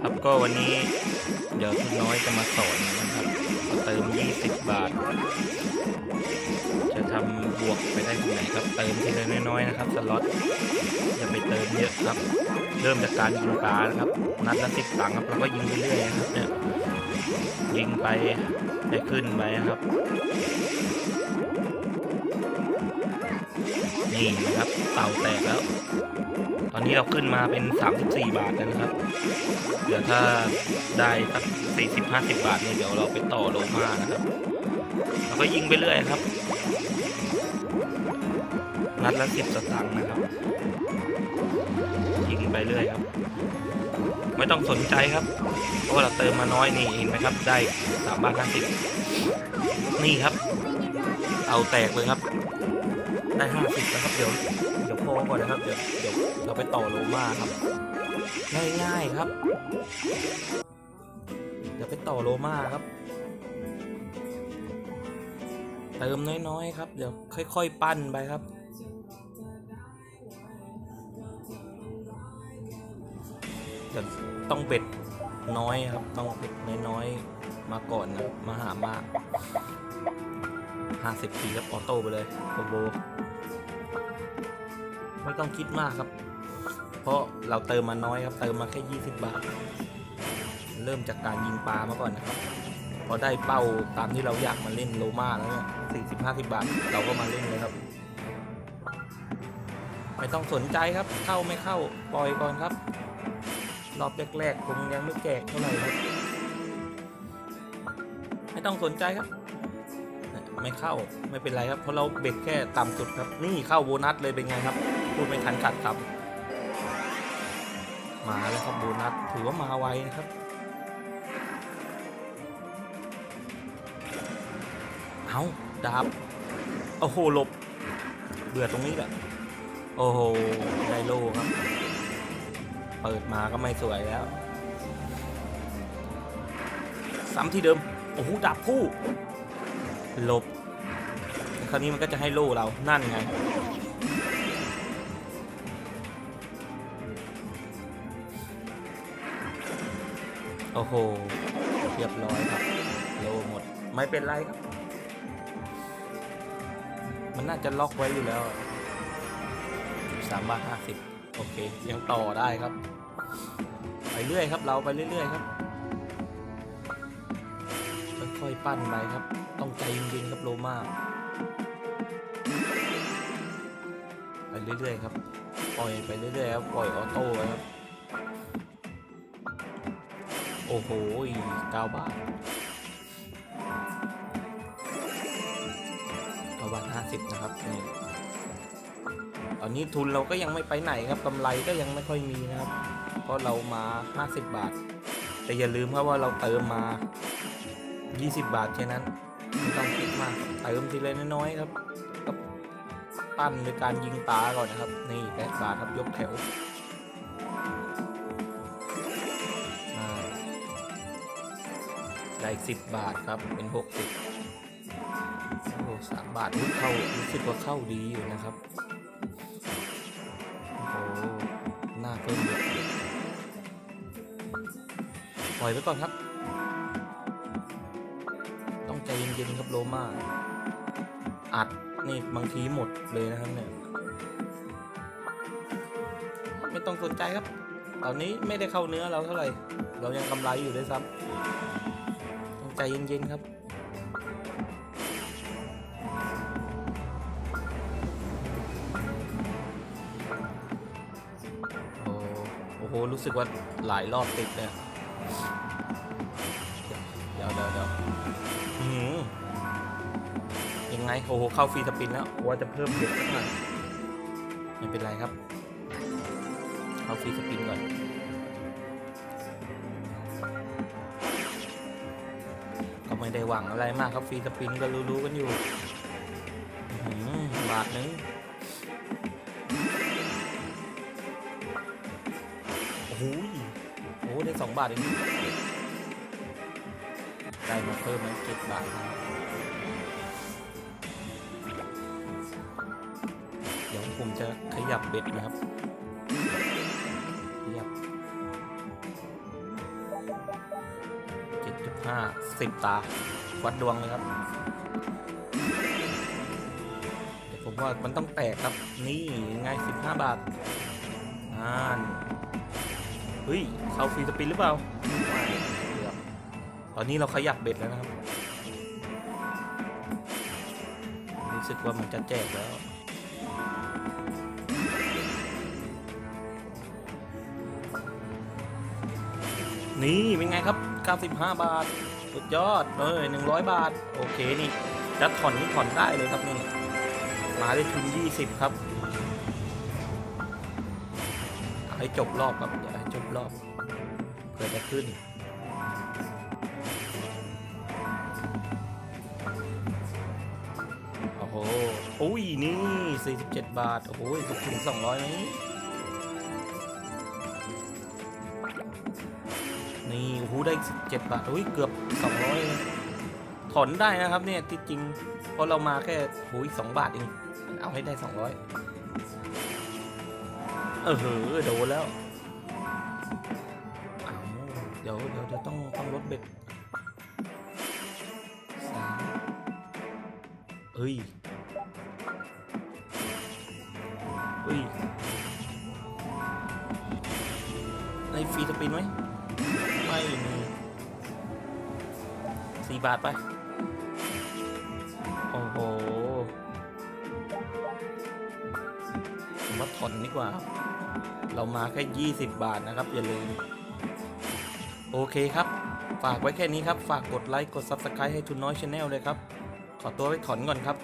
ครับก็วันนี้เดี๋ยวคุณน้อยจะมาสอนนะครับเติม 20 บาท จะทำบวกไปได้ที่ไหนครับ เติมทีละน้อยๆนะครับสล็อตอย่าไปเติมเยอะครับ เริ่มจากการยิงปลานะครับ นัดละสิบตังค์ครับแล้วก็ยิงไปเรื่อยๆนะครับเนี่ยยิงไปให้ขึ้นไปครับ นี่นะครับเต่าแตกแล้ว ตอนนี้เราขึ้นมาเป็น 34 บาทแล้วนะครับ เดี๋ยวถ้าได้สัก40 50 บาทเนี่ยเดี๋ยวเราไปต่อโลมานะครับเราก็ยิงไปเรื่อยครับ นัดละ10สตางค์นะครับ ยิงไปเรื่อยครับ ไม่ต้องสนใจครับ เพราะเราเติมมาน้อยนี่เห็นไหมครับ ได้3บาท50นี่ครับ เอาแตกเลยครับ ได้50แล้วครับเดี๋ยว เดี๋ยวพอก่อนนะครับ เดี๋ยวเดี๋ยวเราไปต่อโลมาครับ ง่ายๆครับ เดี๋ยวไปต่อโลมาครับ เติมน้อยๆครับ เดี๋ยวค่อย ๆ ปั้นไปครับเดี๋ยวต้องเบ็ดน้อยครับ ต้องเบ็ดน้อยๆมาก่อนนะมาหามากห้าสิบทีครับออโต้ไปเลยโคโบ ไม่ต้องคิดมากครับ เพราะเราเติมมาน้อยครับ เติมมาแค่ 20 บาท เริ่มจากการยิงปลามาก่อนนะครับ พอได้เป้าตามที่เราอยากมาเล่นโลมาแล้วเนี่ยสี่สิบห้าสิบาท เราก็มาเล่นเลยครับ ไม่ต้องสนใจครับ เข้าไม่เข้าปล่อยก่อนครับ รอบแรกๆผมยังไม่แจกเท่าไหร่ครับ ไม่ต้องสนใจครับ ไม่เข้าไม่เป็นไรครับ เพราะเราเบ็ดแค่ต่ำสุดครับ นี่เข้าโบนัสเลยเป็นไงครับ พูดไม่ทันขัดครับ มาแล้วครับโบนัสถือว่ามาไวนะครับเอาดาบโอ้โหหลบ เบื่อตรงนี้แหละโอ้โหไดโลครับ เปิดมาก็ไม่สวยแล้วซ้ำที่เดิม โอ้โหดาบคู่ หลบ คราวนี้มันก็จะให้โล่เรา นั่นไง โอ้โห เรียบร้อยครับ โลหมด ไม่เป็นไรครับ มันน่าจะล็อกไว้อยู่แล้วสามบาทห้าสิบโอเค ยังต่อได้ครับ ไปเรื่อยครับ เราไปเรื่อยๆครับค่อยๆปั้นไปครับ ต้องใจเย็นๆครับโลมา ไปเรื่อยๆครับปล่อยไปเรื่อยๆครับปล่อยออโต้ครับโอ้โหเก้าบาทเก้าบาทห้าสิบนะครับนี่ตอนนี้ทุนเราก็ยังไม่ไปไหนครับกำไรก็ยังไม่ค่อยมีนะครับ เพราะเรามา 50 บาท แต่อย่าลืมครับว่าเราเติมมา 20 บาทแค่นั้น ไม่ต้องคิดมากเติมทีละน้อยๆครับก็ปั้นโดยการยิงตาก่อนนะครับ นี่แปดบาทครับยกแถวได้สิบบาทครับเป็นหกสิบโอ้สามบาทนี่เข้ารู้สึกว่าเข้าดีอยู่นะครับโอ้หน้าเพิ่มเยอะปล่อยไว้ก่อนครับ เย็นๆครับโลมาอัดนี่บางทีหมดเลยนะครับเนี่ยไม่ต้องสนใจครับตอนนี้ไม่ได้เข้าเนื้อเราเท่าไหร่ เรายังกำไรอยู่ด้วยซ้ำต้องใจเย็นๆครับโอ้โอ้โหรู้สึกว่าหลายรอบติดเนี่ย โอ้โห เข้าฟรีสปินแล้วว่าจะเพิ่มเบ็ดสักหน่อยไม่เป็นไรครับ เข้าฟรีสปินก่อนก็ไม่ได้หวังอะไรมากครับฟรีสปินก็รู้ๆกันอยู่อื้อหือบาทหนึงโอ้โหโอ้โหได้สองบาทเองได้มาเพิ่มไหมเจ็ดบาทนะครับ ผมจะขยับเบ็ดนะครับ ขยับ7.5 10ตา วัดดวงเลยครับแต่ผมว่ามันต้องแตกครับ นี่ไง15บห้าบาทอ่านเฮ้ยเข้าฟรีสปินหรือเปล่าตอนนี้เราขยับเบ็ดแล้วนะครับ รู้สึกว่ามันจะแจกแล้ว นี่ เป็นไงครับ 95 บาท สุดยอด เอ้ย100 บาท โอเค นี่ จะถอนนี่ถอนได้เลยครับนี่ มาได้ทุน 20 ครับเอาให้จบรอบครับอย่าให้จบรอบเพื่อจะขึ้น อุ้ยนี่ 47 บาท โอ้โหสุดถึง 200ไหมนี่โอ้โหได้17บาทอุ้ยเกือบ 200เลยถอนได้นะครับเนี่ยที่จริงเพราะเรามาแค่โอ้ย2บาทเองเอาให้ได้ 200 เออเหอโดนแล้วเอาเดี๋ยวเดี๋ยวเดี๋ยวต้องต้องลดเบ็ดเอ้ย เฮ้ยในฟรีสปินไหมไม่มีสี่บาทไป โอ้โหผมว่าถอนดีกว่า เรามาแค่ 20 บาทนะครับ อย่าลืม โอเคครับ ฝากไว้แค่นี้ครับ ฝากกดไลค์ กด Subscribe ให้ทุนน้อยชาแนลเลยครับ ขอตัวไปถอนก่อนครับ